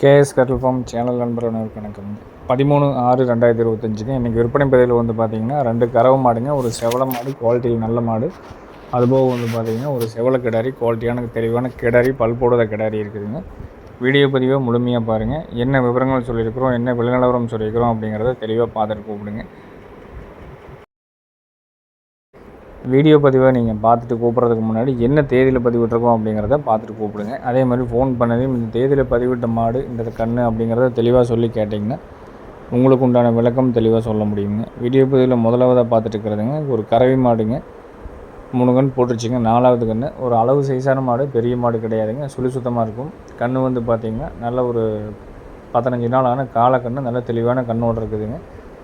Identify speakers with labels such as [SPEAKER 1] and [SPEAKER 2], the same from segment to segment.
[SPEAKER 1] KS கட்டல் form channel நண்பர் அனைவருக்கும் வணக்கம். பதிமூணு ஆறு ரெண்டாயிரத்தி இருபத்தஞ்சுங்க இன்றைக்கி விற்பனை பதிவில் வந்து பார்த்தீங்கன்னா ரெண்டு கறவை மாடுங்க ஒரு செவல மாடு குவாலிட்டியில் நல்ல மாடு. அதுபோக வந்து பார்த்தீங்கன்னா ஒரு செவல கிடாரி குவாலிட்டியான தெளிவான கிடாரி பல் போடாத கிடாரி இருக்குதுங்க. வீடியோ பதிவை முழுமையாக பாருங்கள் என்ன விவரங்கள் சொல்லியிருக்கிறோம் என்ன விலைநிலவரம் சொல்லியிருக்கிறோம் அப்படிங்கிறத தெளிவாக பார்த்துட்டு கூப்பிடுங்க. வீடியோ பதிவை நீங்கள் பார்த்துட்டு கூப்பிட்றதுக்கு முன்னாடி என்ன தேதியில் பதிவிட்டிருக்கோம் அப்படிங்கிறத பார்த்துட்டு கூப்பிடுங்க. அதே மாதிரி ஃபோன் பண்ணதையும் இந்த தேதியில் பதிவிட்ட மாடு இந்த கன்று அப்படிங்கிறத தெளிவாக சொல்லி கேட்டிங்கன்னா உங்களுக்கு உண்டான விளக்கம் தெளிவாக சொல்ல முடியுங்க. வீடியோ பதிவில் முதலாவதாக பார்த்துட்டு இருக்கிறதுங்க ஒரு கறவை மாடுங்க. மூணு கண் போட்டுருச்சுங்க நாலாவது கன்று ஒரு அளவு சைஸான மாடு பெரிய மாடு கிடையாதுங்க சுழி சுத்தமாக இருக்கும். கன்று வந்து பார்த்திங்கன்னா நல்ல ஒரு பதினஞ்சு நாள் ஆன காலக்கன்று நல்ல தெளிவான கண்ணோடு இருக்குதுங்க.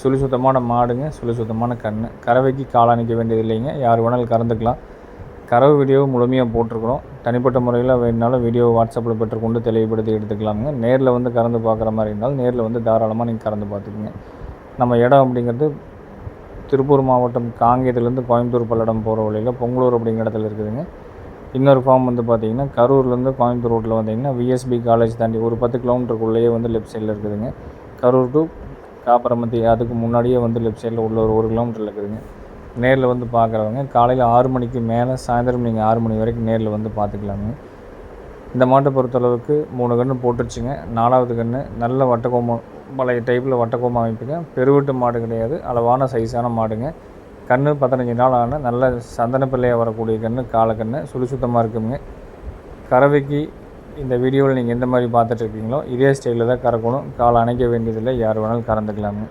[SPEAKER 1] சுழி சுத்தமான மாடுங்க சுழி சுத்தமான கண் கறவைக்கு காலாணிக்க வேண்டியது இல்லைங்க. யார் வேணாலும் கறந்துக்கலாம். கறவை வீடியோவை முழுமையாக போட்டிருக்கிறோம். தனிப்பட்ட முறையில் வேணுனாலும் வீடியோ வாட்ஸ்அப்பில் பெற்றுக்கொண்டு தெளிவுபடுத்தி எடுத்துக்கலாமுங்க. நேரில் வந்து கறந்து பார்க்குற மாதிரி இருந்தாலும் நேரில் வந்து தாராளமாக நீங்கள் கறந்து பார்த்துக்குங்க. நம்ம இடம் அப்படிங்கிறது திருப்பூர் மாவட்டம் காங்கேயத்துலேருந்து கோயம்புத்தூர் பல்லடம் போகிற வழியில் பொங்கலூர் அப்படிங்கிற இடத்துல இருக்குதுங்க. இன்னொரு ஃபார்ம் வந்து பார்த்திங்கன்னா கரூர்லேருந்து கோயம்புத்தூர் ரோட்டில் வந்தீங்கன்னா விஎஸ்பி காலேஜ் தாண்டி ஒரு பத்து கிலோமீட்டருக்குள்ளேயே வந்து லெஃப்ட் சைடில் இருக்குதுங்க. கரூர் டு காப்பரமத்தி அதுக்கு முன்னாடியே வந்து லெஃப்ட் சைடில் உள்ள ஒரு ஒரு கிலோமீட்டரில் இருக்குதுங்க. நேரில் வந்து பார்க்குறவங்க காலையில் ஆறு மணிக்கு மேலே சாயந்தரம் நீங்கள் ஆறு மணி வரைக்கும் நேரில் வந்து பார்த்துக்கலாங்க இந்த மாட்டை பொறுத்தளவுக்கு மூணு கன்று போட்டுருச்சுங்க. நாலாவது கன்று நல்ல வட்டக்கோமம் பழைய டைப்பில் வட்டக்கோமம் அமைப்புங்க. பெருவிட்டு மாடு கிடையாது அளவான சைஸான மாடுங்க. கன்று பதினஞ்சு நாள் ஆன நல்ல சந்தன பிள்ளையாக வரக்கூடிய கன்று காலக்கன்று சுழி சுத்தமாக இருக்குங்க. கறவைக்கு இந்த வீடியோவில் நீங்கள் எந்த மாதிரி பார்த்துட்ருக்கீங்களோ இதே ஸ்டைலில் தான் கறக்கணும். கால் அணைக்க வேண்டியதில்லை யார் வேணாலும் கறந்துக்கலாமுங்க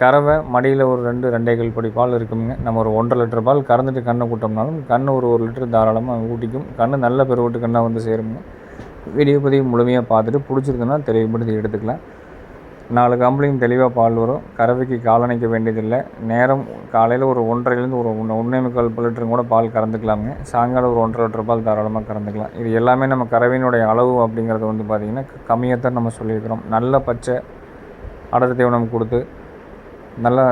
[SPEAKER 1] கறவை மடியில் ஒரு ரெண்டு ரெண்டேகள் படி பால் இருக்குங்க. நம்ம ஒரு ஒன்றரை லிட்டர் பால் கறந்துட்டு கண்ணை கூட்டோம்னாலும் கண் ஒரு ஒரு லிட்டர் தாராளமாக ஊட்டிக்கும். கண் நல்ல பெருவட்டு கண்ணாக வந்து சேருங்க. வீடியோ பதிவு முழுமையாக பார்த்துட்டு பிடிச்சிருக்குன்னா தெளிவுபடுத்தி எடுத்துக்கலாம். நாலு கம்பளையும் தெளிவாக பால் வரும். கறவைக்கு காலணிக்க வேண்டியதில்லை. நேரம் காலையில் ஒரு ஒன்றரைலேருந்து ஒரு ஒன்று ஒன்றே முக்கால் லிட்டரும் கூட பால் கறந்துக்கலாமுங்க. சாயங்காலம் ஒரு ஒன்றரை லிட்டர் பால் தாராளமாக கறந்துக்கலாம். இது எல்லாமே நம்ம கறவையினுடைய அளவு அப்படிங்கிறது வந்து பார்த்திங்கன்னா கம்மியாக தான் நம்ம சொல்லியிருக்கிறோம். நல்ல பச்சை அடர் தீவனம் கொடுத்து நல்லா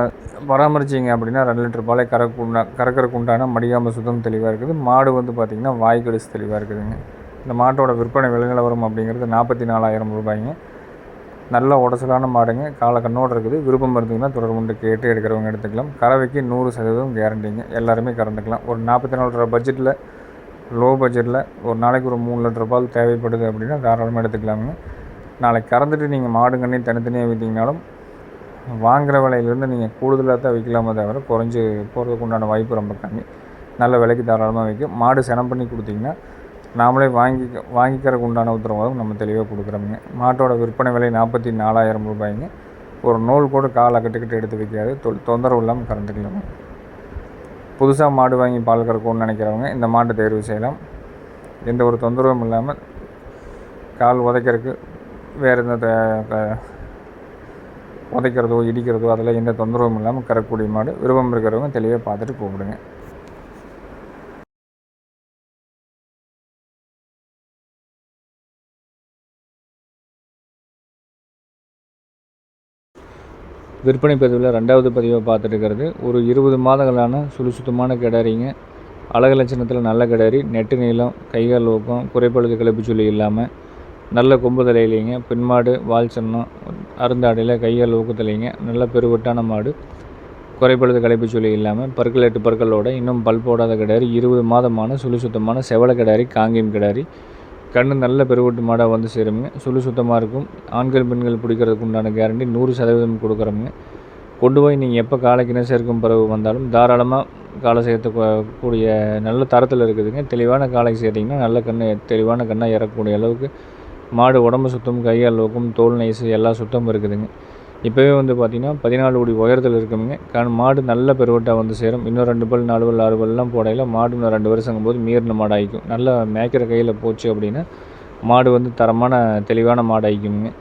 [SPEAKER 1] பராமரிச்சிங்க அப்படின்னா ரெண்டு லிட்டர் பாலை கறக்கு கறக்கிறக்கு உண்டான மடியாமல் சுத்தம் தெளிவாக இருக்குது. மாடு வந்து பார்த்திங்கன்னா வாய்க்கடிசு தெளிவாக இருக்குதுங்க. இந்த மாட்டோட விற்பனை விலை நிலவரம் அப்படிங்கிறது நாற்பத்தி நாலாயிரம் ரூபாய்ங்க. நல்ல உடச்சலான மாடுங்க. காலை கண்ணோடு இருக்குது. விருப்பம் இருந்ததுன்னா தொடர்பு கொண்டு கேட்டு எடுக்கிறவங்க எடுத்துக்கலாம். கறவைக்கு நூறு சதவீதம் கேரண்டிங்க எல்லாருமே கறந்துக்கலாம். ஒரு நாற்பத்தி நாலு ரூபா பட்ஜெட்டில் லோ பட்ஜெட்டில் ஒரு நாளைக்கு ஒரு மூணு லட்ச ரூபாய் தேவைப்படுது அப்படின்னா தாராளமாக எடுத்துக்கலாமுங்க. நாளைக்கு கறந்துட்டு நீங்கள் மாடு தனித்தனியாக விற்றீங்கனாலும் வாங்குகிற விலையிலேருந்து நீங்கள் கூடுதலாக தான் விற்கலாமே தவிர குறைஞ்சி போகிறதுக்கு உண்டான வாய்ப்பு ரொம்ப கம்மி. நல்ல விலைக்கு தாராளமாக விற்கும் மாடு செனம் பண்ணி கொடுத்தீங்கன்னா நாமளே வாங்கி வாங்கிக்கிறதுக்கு உண்டான உத்தரவாதம் நம்ம தெளிவாக கொடுக்குறோமுங்க மாட்டோட விற்பனை விலை நாற்பத்தி நாலாயிரம் ரூபாய்ங்க. ஒரு நூல் கூட காலை கட்டுக்கிட்டு எடுத்து வைக்காது. தொ தொந்தரவு இல்லாமல் கறந்துக்கலாங்க புதுசாக மாடு வாங்கி பால் கறக்கணும்னு நினைக்கிறவங்க இந்த மாட்டை தேர்வு செய்யலாம். எந்த ஒரு தொந்தரவும் இல்லாமல் கால் உதைக்கிறதுக்கு வேறு எந்த உதைக்கிறதோ இடிக்கிறதோ அதில் எந்த தொந்தரவும் இல்லாமல் கறக்கக்கூடிய மாடு. விருப்பம் இருக்கிறவங்க தெளிவாக பார்த்துட்டு கூப்பிடுங்க. விற்பனை பதிவில் ரெண்டாவது பதிவை பார்த்துட்டுருக்கிறது ஒரு இருபது மாதங்களான சுழு சுத்தமான கிடாரிங்க. அழகு லட்சணத்தில் நல்ல கிடாரி நெட்டு நீளம் கைகால் ஊக்கம் குறைப்பழுது கிளப்பு சொல்லி இல்லாமல் நல்ல கொம்பு தலையிலைங்க பின்மாடு வால் சன்னம் அருந்தாடையில் கையால் ஊக்கத்துலைங்க நல்ல பெருவட்டான மாடு குறைப்பழுது களைப்பு சொல்லி இல்லாமல் பற்கள் எட்டு பற்களோட இன்னும் பல் போடாத கிடாரி இருபது மாதமான சுழு சுத்தமான செவல கிடாரி காங்கேயம் கிடாரி கண்ணு நல்ல பெருவட்டு மாடாக வந்து சேருங்க சுழு சுத்தமாக இருக்கும். ஆண்கள் பெண்கள் பிடிக்கிறதுக்கு உண்டான கேரண்டி நூறு சதவீதம் கொடுக்குறோங்க கொண்டு போய் நீங்கள் எப்போ காலைக்கின சேர்க்கும் பிறகு வந்தாலும் தாராளமாக காலை சேர்த்துக்கூடிய நல்ல தரத்தில் இருக்குதுங்க. தெளிவான காலைக்கு சேர்த்திங்கன்னா நல்ல கண்ணு தெளிவான கண்ணாக இறக்கக்கூடிய அளவுக்கு மாடு உடம்பு சுத்தம் கையால் லோக்கம் தோல் நைஸு எல்லா சுத்தமும் இருக்குதுங்க. இப்போவே வந்து பார்த்திங்கன்னா பதினாலு கோடி உயரத்தில் இருக்குங்க காரணம் மாடு நல்ல பெருவட்டாக வந்து சேரும். இன்னும் ரெண்டு பல் நாலு பல் ஆறு பல்லாம் போடையில் மாடு இன்னும் ரெண்டு வருஷங்கும் போது மீறின மாடு ஆகிக்கும் நல்லா மேய்க்கிற கையில் போச்சு அப்படின்னா மாடு வந்து தரமான தெளிவான மாடு ஆகிக்குங்க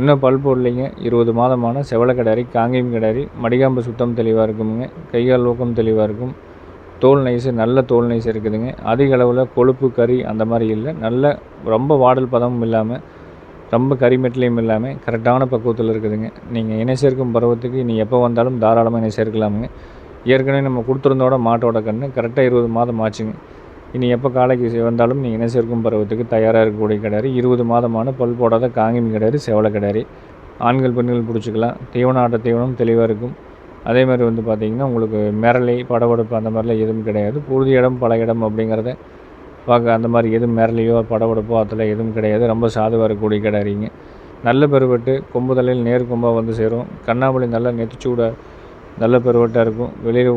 [SPEAKER 1] இன்னும் பல் போடலைங்க. இருபது மாதமான செவலை கிடாரி காங்கேயம் கிடாரி மடிகாம்பு சுத்தம் தெளிவாக இருக்குங்க கைகால் ஊக்கம் தெளிவாக இருக்கும். தோல் நைஸு நல்ல தோல் நைஸ் இருக்குதுங்க. அதிக அளவில் கொழுப்பு கறி அந்த மாதிரி இல்லை. நல்ல ரொம்ப வாடல் பதமும் இல்லாமல் ரொம்ப கறிமெட்லேயும் இல்லாமல் கரெக்டான பக்குவத்தில் இருக்குதுங்க. நீங்கள் இணை சேர்க்கும் பருவத்துக்கு நீ எப்போ வந்தாலும் தாராளமாக இணை சேர்க்கலாமுங்க. ஏற்கனவே நம்ம கொடுத்துருந்தோட மாட்டோட கன்று கரெக்டாக இருபது மாதம் ஆச்சுங்க. இனி எப்போ காலைக்கு வந்தாலும் நீங்கள் இணை சேர்க்கும் பருவத்துக்கு தயாராக இருக்கக்கூடிய கிடாரி இருபது மாதமான பல் போடாத காங்கிமி கிடாரி செவலை கிடாரி. ஆண்கள் பெண்கள் பிடிச்சிக்கலாம். தீவனம் ஆட்ட தீவனம் தெளிவாக இருக்கும். அதே மாதிரி வந்து பார்த்திங்கன்னா உங்களுக்கு மிரளை படபடப்பு அந்த மாதிரிலாம் எதுவும் கிடையாது. புழுதி இடம் பல இடம் அப்படிங்கிறத பார்க்க அந்த மாதிரி எதுவும் மிரளையோ படபடப்போ அதில் எதுவும் கிடையாது. ரொம்ப சாதுவாக இருக்கக்கூடிய கிடாரிங்க நல்ல பெருவெட்டு கொம்புதலையில் நேர் கொம்பாக வந்து சேரும். கண்ணாமொழி நல்லா நெத்திச்சூட நல்ல பெருவெட்டாக இருக்கும். வெளியில்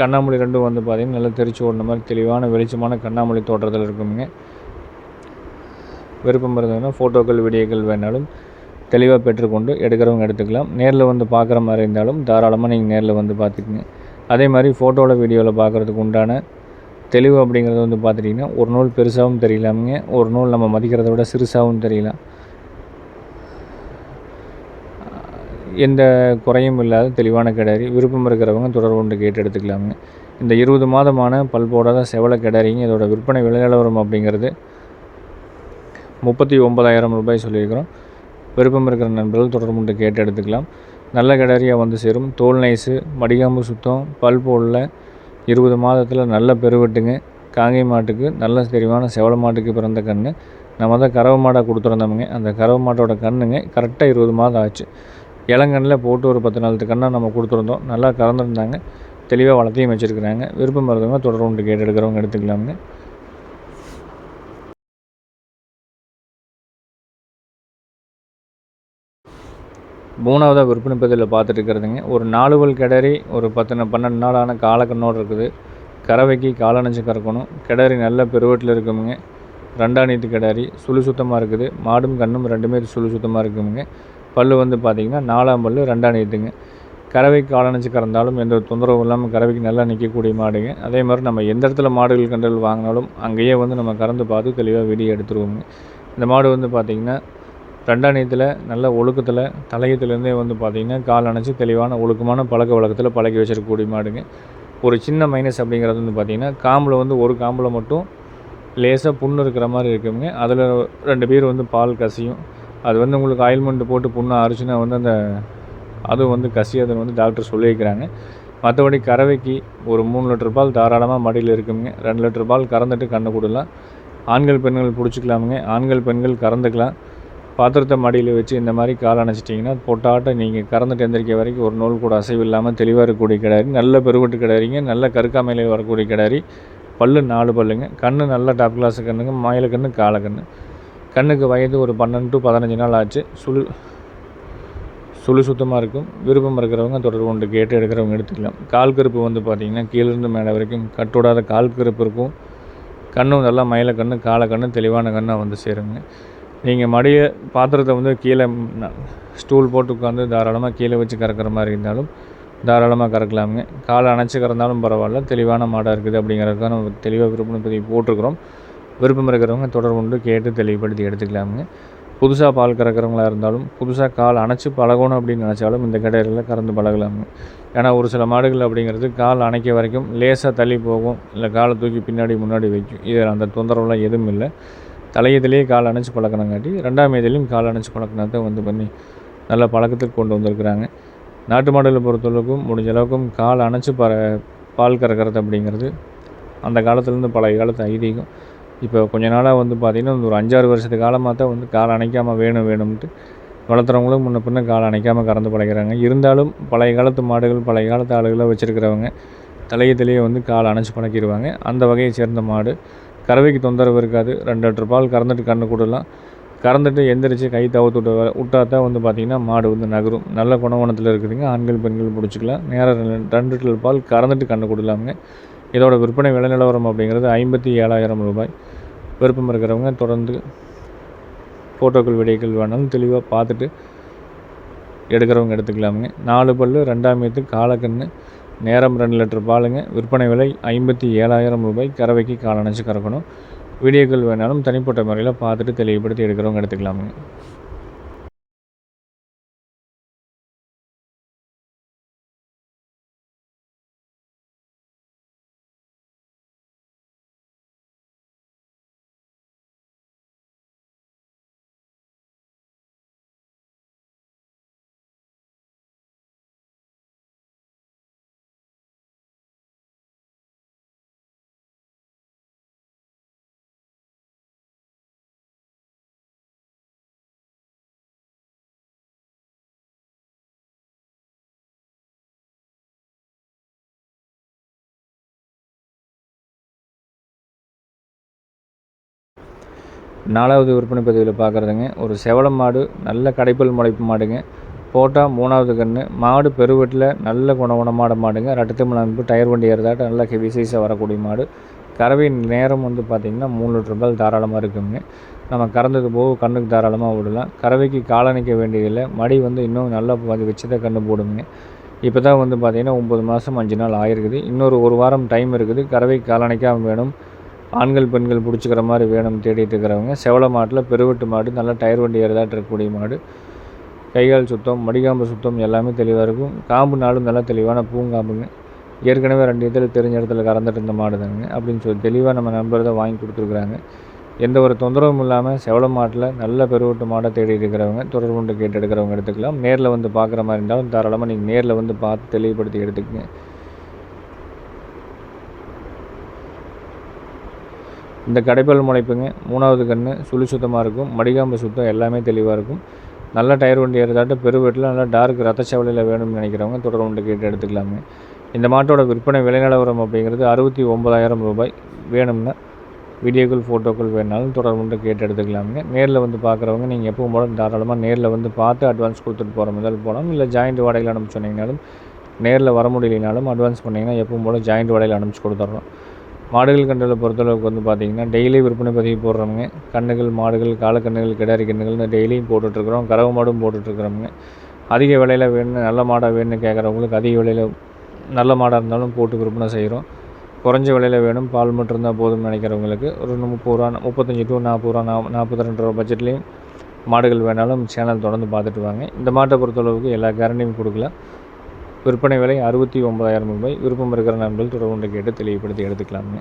[SPEAKER 1] கண்ணாமொழி ரெண்டும் வந்து பார்த்திங்கன்னா நல்லா தெரிச்சு ஓடின மாதிரி தெளிவான வெளிச்சமான கண்ணாமொழி தோற்றத்தில் இருக்குங்க விருப்பம் இருந்ததுன்னா ஃபோட்டோக்கள் வீடியோக்கள் வேணாலும் தெளிவாக பெற்றுக்கொண்டு எடுக்கிறவங்க எடுத்துக்கலாம். நேரில் வந்து பார்க்குற மாதிரி இருந்தாலும் தாராளமாக நீங்கள் நேரில் வந்து பார்த்துக்குங்க அதே மாதிரி ஃபோட்டோவில் வீடியோவில் பார்க்குறதுக்கு உண்டான தெளிவு அப்படிங்கிறது வந்து பார்த்துட்டிங்கன்னா ஒரு நூல் பெருசாகவும் தெரியலாமுங்க. ஒரு நூல் நம்ம மதிக்கிறத விட சிறுசாகவும் தெரியலாம். எந்த குறையும் இல்லாத தெளிவான கிடாரி. விருப்பம் இருக்கிறவங்க தொடர்பு கொண்டு கேட்டு எடுத்துக்கலாமுங்க. இந்த இருபது மாதமான பல் போடாத செவலை கிடாரிங்க இதோட விற்பனை விலை நிலவரம் அப்படிங்கிறது முப்பத்தி ஒன்பதாயிரம் ரூபாய் சொல்லியிருக்கிறோம். விருப்பம் இருக்கிற நண்பர்கள் தொடர்பு கொண்டு கேட்டு எடுத்துக்கலாம். நல்ல கிடாரியாக வந்து சேரும். தோல் நைஸு மடிகாம்பு சுத்தம் பல் போடல இருபது மாதத்தில் நல்ல பெருவெட்டுங்க. காங்கை மாட்டுக்கு நல்ல தெளிவான செவல மாட்டுக்கு பிறந்த கன்று நம்ம தான் கறவை மாடாக கொடுத்துருந்தோமுங்க அந்த கறவை மாட்டோட கண்ணுங்க கரெக்டாக இருபது மாதம் ஆச்சு. இளங்கண்ணில் போட்டு ஒரு பத்து நாலு கண்ணாக நம்ம கொடுத்துருந்தோம். நல்லா கறந்துருந்தாங்க. தெளிவாக வளர்த்தியும் வச்சுருக்குறாங்க. விருப்பம் இருந்தவங்க தொடர்ந்து கேட்டு எடுக்கிறவங்க எடுத்துக்கலாமுங்க. மூணாவதாக விற்பனை பதிவில் பார்த்துட்டு இருக்கிறதுங்க. ஒரு நாலுவல் கிடறி ஒரு பத்து பன்னெண்டு நாளான காலக்கண்ணோடு இருக்குது. கறவைக்கு காலணைச்சு கறக்கணும். கிடறி நல்ல பெருவட்டில் இருக்குமுங்க. ரெண்டாணியத்து கிடாரி சுழு சுத்தமாக இருக்குது. மாடும் கண்ணும் ரெண்டுமே சுழு சுத்தமாக இருக்குமுங்க. பல் வந்து பார்த்திங்கன்னா நாலாம் பல் ரெண்டாம் நீட்டுங்க கறவைக்கு காலணிச்சு கறந்தாலும் எந்த தொந்தரவும் இல்லாமல் கறவைக்கு நல்லா நிற்கக்கூடிய மாடுங்க. அதே மாதிரி நம்ம எந்த இடத்துல மாடுகள் கன்றுகள் வாங்கினாலும் அங்கேயே வந்து நம்ம கறந்து பார்த்து தெளிவாக வீடியோ எடுத்துருவோங்க இந்த மாடு வந்து பார்த்திங்கன்னா ரெண்டாம் நல்ல ஒழுக்கத்தில் தலையத்துலேருந்தே வந்து பார்த்திங்கன்னா கால் அணைச்சி தெளிவான ஒழுக்கமான பழக்க வழக்கத்தில் பழக்கி வச்சிருக்கக்கூடிய மாடுங்க. ஒரு சின்ன மைனஸ் அப்படிங்கிறது வந்து பார்த்திங்கன்னா காம்பில் வந்து ஒரு காம்பில் மட்டும் லேசாக புண்ணு இருக்கிற மாதிரி இருக்குங்க. அதில் ரெண்டு பேர் வந்து பால் கசியும். அது வந்து உங்களுக்கு ஆயில்மெண்ட் போட்டு புண்ணு அரிச்சுன்னா வந்து அந்த அதுவும் வந்து கசியாதுன்னு வந்து டாக்டர் சொல்லியிருக்கிறாங்க. மற்றபடி கறவைக்கு ஒரு மூணு லிட்டர் பால் தாராளமாக மடியில் இருக்குங்க. ரெண்டு லிட்டர் பால் கறந்துட்டு கண்ணு கொடுலாம். ஆண்கள் பெண்கள் பிடிச்சிக்கலாமுங்க. ஆண்கள் பெண்கள் கறந்துக்கலாம். பாத்திரத்தை மடியில் வச்சு இந்த மாதிரி கால் அணைச்சிட்டிங்கன்னா பொட்டாட்ட நீங்கள் கறந்துட்டு எந்திரிக்க வரைக்கும் ஒரு நூல் கூட அசைவு இல்லாமல் தெளிவாக இருக்கக்கூடிய கிடாரி நல்ல பெருவட்டு கிடாரிங்க நல்ல கருக்காமையில் வரக்கூடிய கிடாரி. பல்லு நாலு பல்லுங்க. கண் நல்ல டாப் கிளாஸ் கண்ணுங்க மயில கண்ணு கால கண்ணு. கண்ணுக்கு வயது ஒரு பன்னெண்டு டு பதினஞ்சு நாள் ஆச்சு. சுழு சுழு சுத்தமாக இருக்கும். விருப்பம் இருக்கிறவங்க தொடர்பு கொண்டு கேட்டு எடுக்கிறவங்க எடுத்துக்கலாம். கால் கருப்பு வந்து பார்த்திங்கன்னா கீழேருந்து மேலே வரைக்கும் கட்டுடாத கால் கருப்பு இருக்கும். கண்ணும் நல்லா மயில கண்ணு கால கண்ணு தெளிவான கண்ணாக வந்து சேருங்க. நீங்கள் மடியை பாத்திரத்தை வந்து கீழே ஸ்டூல் போட்டு உட்காந்து தாராளமாக கீழே வச்சு கறக்கிற மாதிரி இருந்தாலும் தாராளமாக கறக்கலாமுங்க. காலை அணைச்சி கறந்தாலும் பரவாயில்ல. தெளிவான மாடாக இருக்குது அப்படிங்கிறதுக்காக நம்ம தெளிவாக விருப்பம் பதிவு போட்டிருக்கிறோம். விருப்பம் இருக்கிறவங்க தொடர்பு கொண்டு கேட்டு தெளிவுபடுத்தி எடுத்துக்கலாமுங்க. புதுசாக பால் கறக்கிறவங்களாக இருந்தாலும் புதுசாக கால் அணைச்சி பழகணும் அப்படின்னு நினச்சாலும் இந்த கடையில் கறந்து பழகலாமுங்க. ஏன்னா ஒரு சில மாடுகள் அப்படிங்கிறது கால் அணைக்க வரைக்கும் லேசாக தள்ளி போகும். இல்லை காலை தூக்கி பின்னாடி முன்னாடி வைக்கும். இதில் அந்த தொந்தரவுலாம் எதுவும் இல்லை. தலையதிலே கால் அணைச்சி பழக்கணங்காட்டி ரெண்டாம் மீதிலையும் கால் அணைச்சி பழக்கினத்தை வந்து பண்ணி நல்ல பழக்கத்துக்கு கொண்டு வந்திருக்கிறாங்க. நாட்டு மாடுகளை பொறுத்தளவுக்கும் முடிஞ்ச அளவுக்கும் கால் அணைச்சி பற பால் கறக்கிறது அப்படிங்கிறது அந்த காலத்துலேருந்து பழைய காலத்து ஐதீகம். இப்போ கொஞ்ச நாளாக வந்து பார்த்திங்கன்னா ஒரு அஞ்சாறு வருஷத்து காலமாக தான் வந்து கால் அணைக்காமல் வேணும் வேணும்ன்ட்டு வளர்த்துறவங்களும் முன்ன பின்ன கால் அணைக்காமல் கறந்து பழகிறாங்க. இருந்தாலும் பழைய காலத்து மாடுகள் பழைய காலத்து ஆளுகளை வச்சுருக்கிறவங்க தலையத்திலேயே வந்து கால் அணைச்சி பழக்கிடுவாங்க. அந்த வகையை சேர்ந்த மாடு கறவைக்கு தொந்தரவு இருக்காது. ரெண்டு லிட்டர் பால் கறந்துட்டு கண்ணு கூடலாம். கறந்துட்டு எந்திரிச்சு கை தவத்து விட்டு விட்டா தான் வந்து பார்த்திங்கன்னா மாடு வந்து நகரும். நல்ல குணவனத்தில் இருக்குதுங்க. ஆண்கள் பெண்கள் பிடிச்சிக்கலாம். நேரம் ரெண்டு லிட்டர் பால் கறந்துட்டு கண்ணு கொடுலாமுங்க. இதோட விற்பனை விலை நிலவரம் அப்படிங்கிறது ஐம்பத்தி ஏழாயிரம் ரூபாய். விருப்பம் இருக்கிறவங்க தொடர்ந்து ஃபோட்டோக்கள் வீடியோக்கள் வேணாலும் தெளிவாக பார்த்துட்டு எடுக்கிறவங்க எடுத்துக்கலாமுங்க. நாலு பல் ரெண்டாம் ஏத்து காலக்கன்று நேரம் ரெண்டு லிட்டர் பாலுங்க. விற்பனை விலை ஐம்பத்தி ஏழாயிரம் ரூபாய். கறவைக்கு காலணைச்சு கறக்கணும். வீடியோக்கள் வேணாலும் தனிப்பட்ட முறையில் பார்த்துட்டு தெளிவுபடுத்தி எடுக்கிறவங்க எடுத்துக்கலாமுங்க. நாலாவது விற்பனை பதிவில் பார்க்குறதுங்க ஒரு செவலம் மாடு நல்ல கடைப்பல் முளைப்பு மாடுங்க. போட்டால் மூணாவது கன்று மாடு பெருவெட்டில் நல்ல குணகுணமான மாடுங்க. ரட்டத்தமிழ் அன்பு டயர் வண்டி ஏறதாட்ட நல்ல ஹெவி சைஸாக வரக்கூடிய மாடு. கறவையின் நேரம் வந்து பார்த்திங்கன்னா மூணு லிட்டர் பால் தாராளமாக இருக்குங்க. நம்ம கறந்தது போக கண்ணுக்கு தாராளமாக விடலாம் கறவைக்கு காலணிக்க வேண்டியதில்லை. மடி வந்து இன்னும் நல்லா வச்சு தான் கன்று போடுங்க. இப்போ தான் வந்து பார்த்திங்கன்னா ஒம்பது மாதம் அஞ்சு நாள் ஆயிருக்குது. இன்னொரு ஒரு வாரம் டைம் இருக்குது. கறவைக்கு காலணிக்காமல் வேணும். ஆண்கள் பெண்கள் பிடிச்சிக்கிற மாதிரி வேணும் தேடிட்டு இருக்கிறவங்க. செவல மாட்டில் பெருவெட்டு மாடு நல்லா டயர் வண்டி ஏறதாட்டு இருக்கக்கூடிய மாடு. கைகால் சுத்தம் மடிகாம்பு சுத்தம் எல்லாமே தெளிவாக இருக்கும். காம்பு நாளும் நல்லா தெளிவான பூங்காம்புங்க. ஏற்கனவே ரெண்டு இதில் தெரிஞ்ச இடத்துல கறந்துட்டு இருந்த மாடு தாங்க அப்படின்னு சொல்லி தெளிவாக நம்ம நண்பர் தான் வாங்கி கொடுத்துருக்குறாங்க. எந்த ஒரு தொந்தரவும் இல்லாமல் செவல மாட்டில் நல்ல பெருவட்டு மாடை தேடி இருக்கிறவங்க தொடர்பு கொண்டு கேட்டு எடுக்கிறவங்க எடுத்துக்கலாம். நேரில் வந்து பார்க்குற மாதிரி இருந்தாலும் தாராளமாக நீங்கள் நேரில் வந்து பார்த்து தெளிவுபடுத்தி எடுத்துக்கங்க. இந்த கடைப்பல் முளைப்புங்க மூணாவது கன்று சுழி சுத்தமாக இருக்கும் மடிகாம்பு சுத்தம் எல்லாமே தெளிவாக இருக்கும். நல்ல டயர் வண்டி ஏறதாட்டு பெருவெட்டில் நல்லா டார்க் ரத்தச்சவலையில் வேணும்னு நினைக்கிறவங்க தொடர்பு கொண்டு கேட்டு எடுத்துக்கலாமே இந்த மாட்டோட விற்பனை விலைநிலவரம் அப்படிங்கிறது அறுபத்தி ஒம்பதாயிரம் ரூபாய் வேணும்னா வீடியோக்கள் ஃபோட்டோக்கள் வேணாலும் தொடர்பு கேட்டு எடுத்துக்கலாமுங்க. நேரில் வந்து பார்க்குறவங்க நீங்கள் எப்பவும் போல தாராளமாக நேரில் வந்து பார்த்து அட்வான்ஸ் கொடுத்துட்டு போகிற முதல் போகலாம் இல்லை ஜாயிண்ட் வாடகையில் அனுப்பிச்சு சொன்னீங்கனாலும் நேரில் வர முடியலனாலும் அட்வான்ஸ் பண்ணிங்கன்னா எப்பவும் போல் ஜாயிண்ட் வாடகையில் அனுப்பிச்சு கொடுத்துட்றோம் மாடுகள் கன்றுகளை பொறுத்தளவுக்கு வந்து பார்த்திங்கன்னா டெய்லி விற்பனை பதிவு போடுறவங்க கண்ணுகள் மாடுகள் காலக்கண்ணுகள் கிடாரி கண்ணுகள்னு டெய்லியும் போட்டுட்ருக்குறோம் கறவை மாடும் போட்டுட்ருக்குறோங்க அதிக விலையில் வேணும் நல்ல மாடாக வேணும்னு கேட்குறவங்களுக்கு அதிக விலையில் நல்ல மாடாக இருந்தாலும் போட்டு விற்பனை செய்கிறோம். குறைஞ்ச விலையில் வேணும் பால் மட்டும் இருந்தால் போதும்னு நினைக்கிறவங்களுக்கு ஒரு முப்பது ரூபா முப்பத்தஞ்சு டு நாற்பது ரூபா நா நாற்பத்தி ரெண்டு ரூபா பட்ஜெட்லேயும் மாடுகள் வேணாலும் சேனல் தொடர்ந்து பார்த்துட்டு வாங்க. இந்த மாட்டை பொறுத்தளவுக்கு எல்லா கேரண்டியும் கொடுக்கலாம். விற்பனை விலை அறுபத்தி ஒம்பதாயிரம் ரூபாய். விருப்பம் இருக்கிற நண்பர்கள் தொடர்பு கேட்டு தெளிவுபடுத்தி எடுத்துக்கலாமே